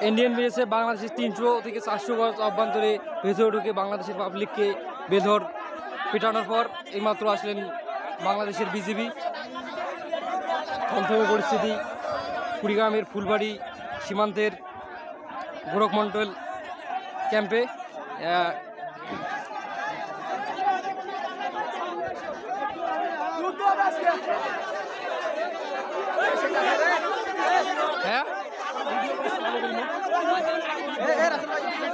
Indian BSF বাংলাদেশের তিনশো থেকে চারশো গজ অভ্যন্তরে ভেতরে ঢুকে বাংলাদেশের পাবলিককে বেধর পেটানোর পর এইমাত্র আসলেন বাংলাদেশের বিজিবি থমথমে পরিস্থিতি, কুড়িগ্রামের ফুলবাড়ি সীমান্তের গোরখমন্ডল ক্যাম্পে আহ, হ্যাঁ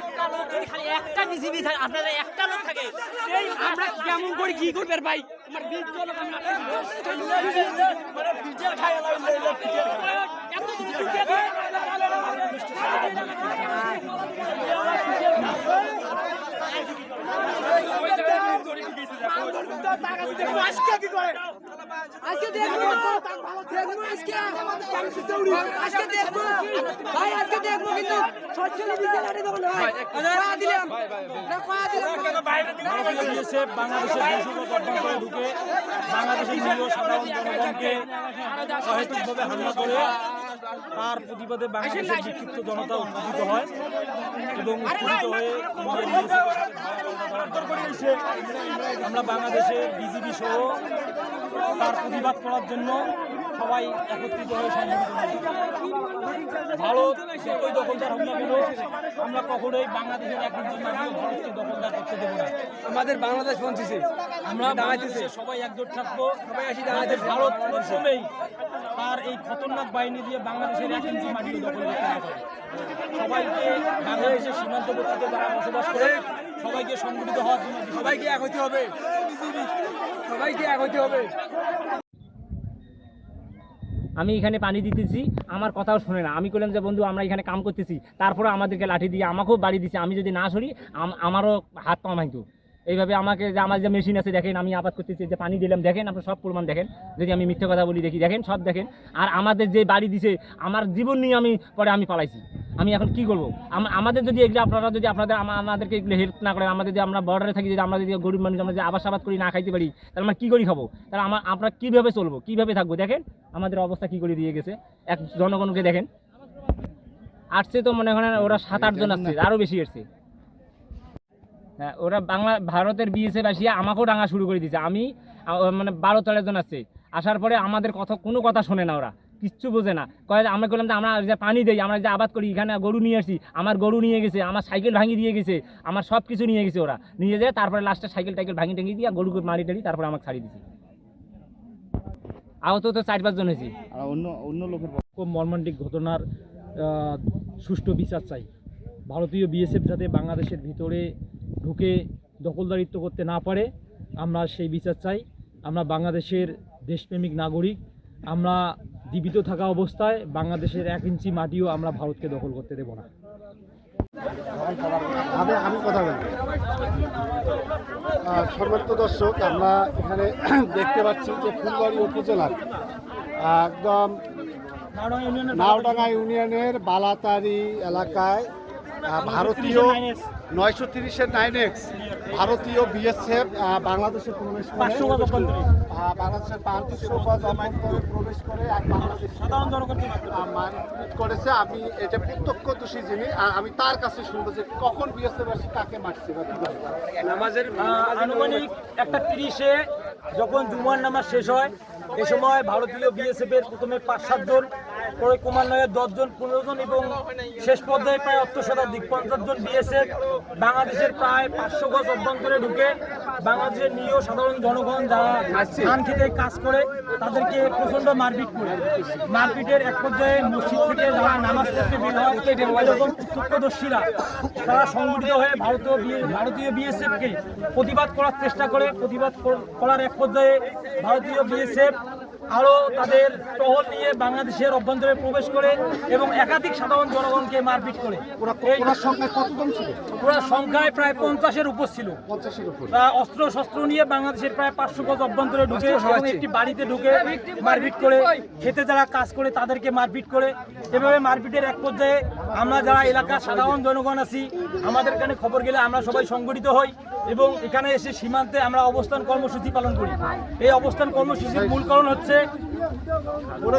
একটা লোক যদি খালি বিসিবি থাকে আপনাদের একটা লোক থাকে। সেই আমরা কেমন করে কি করবে ভাই? আমার বীজ জল মানে খাই। আজকে কি করে? আজকে দেখব। দেখব আজকে। আজকে দেখব। ভাই আজকে দেখব কিন্তু সচ্ছল বিজেল আরে দেবো না কয়া দিলাম? না কয়া দিলাম বিএসএফ বাংলাদেশের বৈষম্য অভ্যন্তরে ঢুকে বাংলাদেশের নিরীহ সাধারণ জনগণকে সহেতুকভাবে হামলা করে তার প্রতিবাদে বাংলাদেশের বিক্ষিপ্ত জনতা উত্তেজিত হয় এবং উত্তেজিত হয়ে এসে আমরা বাংলাদেশে বিজিবি সহ তার প্রতিবাদ করার জন্য সবাই একত্রিত হয়ে সংগঠিত ভারত যতই দখলদার হোক না কেন আমরা কখনোই বাংলাদেশের এক ইঞ্চি মাটিও ভারতকে দখলদার করতে দেবো না। আমাদের বাংলাদেশ পৌঁছেছে আমরা বাংলাদেশে সবাই একজোট থাকব। সবাই আসি দাঁড়াতে ভারত প্রথমেই তার এই খতরনাক বাহিনী দিয়ে বাংলাদেশের এক ইঞ্চি মাটিও দখল করতে না সবাইকে বাংলাদেশের সীমান্তবর্তীতে যারা বসবাস করে সবাইকে সংগঠিত হওয়ার জন্য সবাইকে এক হতে হবে। সবাইকে এক হতে হবে। আমি এখানে পানি দিতেছি, আমার কথাও শোনে না। আমি বললাম যে, বন্ধু, আমরা এখানে কাম করতেছি। তারপরে আমাদেরকে লাঠি দিয়ে আমাকেও বাড়ি দিচ্ছে আমি যদি না সরি, আম- আমারও হাত পা ভাঙতো। এইভাবে আমাকে যে, আমার যে মেশিন আছে, দেখেন, আমি আপাত করতেছি, যে পানি দিলাম, দেখেন, আপনার সব প্রমাণ দেখেন। যদি আমি মিথ্যে কথা বলি, দেখি, দেখেন, সব দেখেন। আর আমাদের যে বাড়ি দিছে, আমার জীবন নিয়ে আমি পরে আমি পালাইছি। আমি এখন কি করব? আমাদের যদি এগুলো আপনারা যদি আপনাদের আমাদেরকে এগুলো হেল্প না করেন আমাদের যদি আমরা বর্ডারে থাকি, যদি আমরা যদি গরিব মানুষ, আমরা যদি আবাস আবাদ করি, না খাইতে পারি, তাহলে আমরা কী করি খাব? তাহলে আমার আমরা কীভাবে চলবো? কীভাবে থাকব? দেখেন, আমাদের অবস্থা কী করে দিয়ে গেছে। এক জনগণকে দেখেন। আসছে তো মনে করেন ওরা সাত আটজন আসছে আরও বেশি আসছে। হ্যাঁ ওরা বাংলা, ভারতের বিএসএফ আসিয়া আমাকেও ডাঙা শুরু করে দিয়েছে আমি মানে বারো তেরো জন আসছে। আসার পরে আমাদের কথা, কোনো কথা শোনে না ওরা। কিচ্ছু বোঝে না। কয়ে আমরা বললাম যে আমরা যে পানি দেই আমরা যে আবাদ করি এখানে গরু নিয়ে আসি আমার গরু নিয়ে গেছে আমার সাইকেল ভাঙিয়ে দিয়ে গেছে আমার সব কিছু নিয়ে গেছে ওরা। নিয়ে যায় তারপরে লাস্টে সাইকেল টাইকেল ভাঙি টাঙিয়ে দিয়ে গরুকে মারি টাড়ি তারপরে আমাকে ছাড়িয়ে দিছে। আহত তো চার পাঁচজন হয়েছি। অন্য হয়েছে খুব মর্মান্তিক ঘটনার সুষ্ঠু বিচার চাই। ভারতীয় বিএসএফ যাতে বাংলাদেশের ভিতরে ঢুকে দখলদারিত্ব করতে না পারে আমরা সেই বিচার চাই। আমরা বাংলাদেশের দেশপ্রেমিক নাগরিক আমরা জীবিত থাকা অবস্থায় বাংলাদেশের এক ইঞ্চি মাটিও আমরা ভারতকে দখল করতে দেব না। আমি কথা বলি। সর্বত্র দর্শক, আমরা এখানে দেখতে পাচ্ছি যে ফুলবাড়ি উপজেলার একদম নাওডাঙ্গা ইউনিয়নের বালাতারি এলাকায় ভারতীয় নয়শো তিরিশের নাইন এক্স ভারতীয় বিএসএফ বাংলাদেশে প্রবেশ করে বাংলাদেশের পাঁচশো গজ অভ্যন্তরে প্রবেশ করে এক বাংলাদেশ করেছে। আমি এটা প্রত্যক্ষদর্শী যিনি আহ, আমি তার কাছে শুনব যে কখন বিএসএফ এসে কাকে মারছে বা। আহ, আনুমানিক একটা তিরিশে যখন জুমার নামাজ শেষ হয় এ সময় ভারতীয় বিএসএফ এর প্রথমে পাঁচ সাতজন পরে ক্রমান্বয়ে দশজন পনেরো জন এবং শেষ পর্যায়ে প্রায় অর্থ শতাধিক পঞ্চাশ জন বিএসএফ, বাংলাদেশের প্রায় পাঁচশো গজ অভ্যন্তরে ঢুকে বাংলাদেশের নিরীহ সাধারণ জনগণ যারা ধান খেতে কাজ করে, তাদেরকে প্রচণ্ড মারপিট করে। মারপিটের এক পর্যায়ে মসজিদ থেকে যারা নামাজ পড়তে বের হয় প্রত্যক্ষদর্শীরা তারা সংগঠিত হয়ে ভারতীয় ভারতীয় বিএসএফকে প্রতিবাদ করার চেষ্টা করে। প্রতিবাদ করার এক পর্যায়ে ভারতীয় বিএসএফ আরও তাদের টহল নিয়ে বাংলাদেশের অভ্যন্তরে প্রবেশ করে এবং একাধিক সাধারণ জনগণকে মারপিট করে। ওরা সংখ্যায় প্রায় পঞ্চাশের উপর ছিল। তারা অস্ত্র শস্ত্র নিয়ে বাংলাদেশের প্রায় পাঁচশো গজ অভ্যন্তরে ঢুকে একটি বাড়িতে ঢুকে মারপিট করে খেতে যারা কাজ করে তাদেরকে মারপিট করে। এভাবে মারপিটের এক পর্যায়ে আমরা যারা এলাকার সাধারণ জনগণ আছি আমাদের এখানে খবর গেলে আমরা সবাই সংগঠিত হই। এবং এখানে এসে সীমান্তে আমরা অবস্থান কর্মসূচি পালন করি। এই অবস্থান কর্মসূচির মূল কারণ হচ্ছে ওরা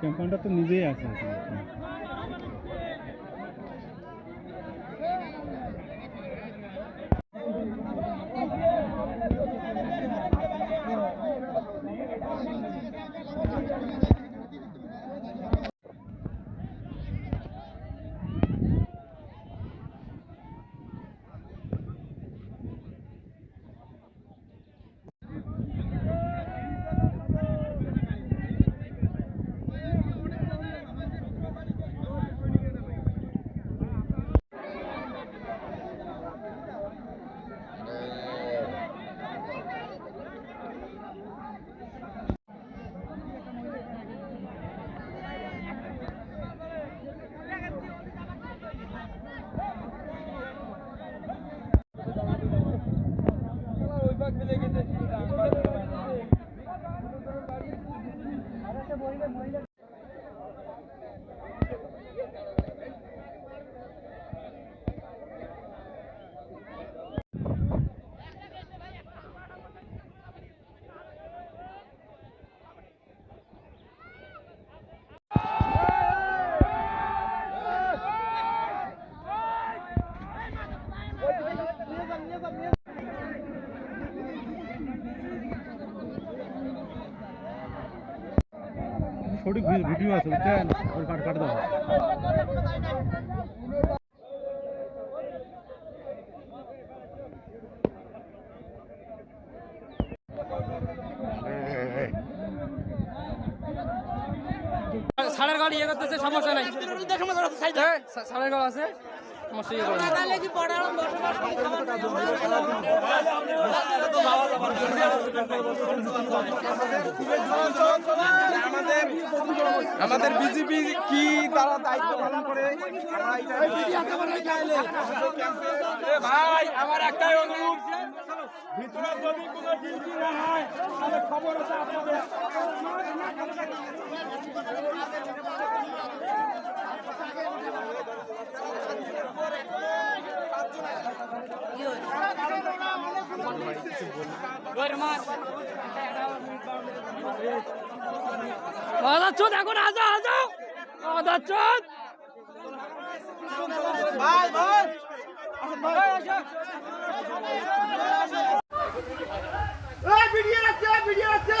ক্যাম্পাউন্ডার তো নিজেই আছে। বলবে বললে সঠিক ভিডিও আছে বুঝছেন ওর কাট কাট দাও সাড়ের গাড়ি ইয়ে করতেছে সমস্যা নাই। হ্যাঁ, সাড়ের গাড়ি আছে। আমাদের বিজেপি কি তারা দায়িত্ব পালন করে? ভাই আমার একটাই অনুরোধ ভিতরে যদি কোনো ডিউটি না হয় তাহলে খবর আছে আপনাদের। আদাচ্ছত এখন আজা আজা আদাচ্ছত ভাই ভাই ভিডিও আছে ভিডিও আছে।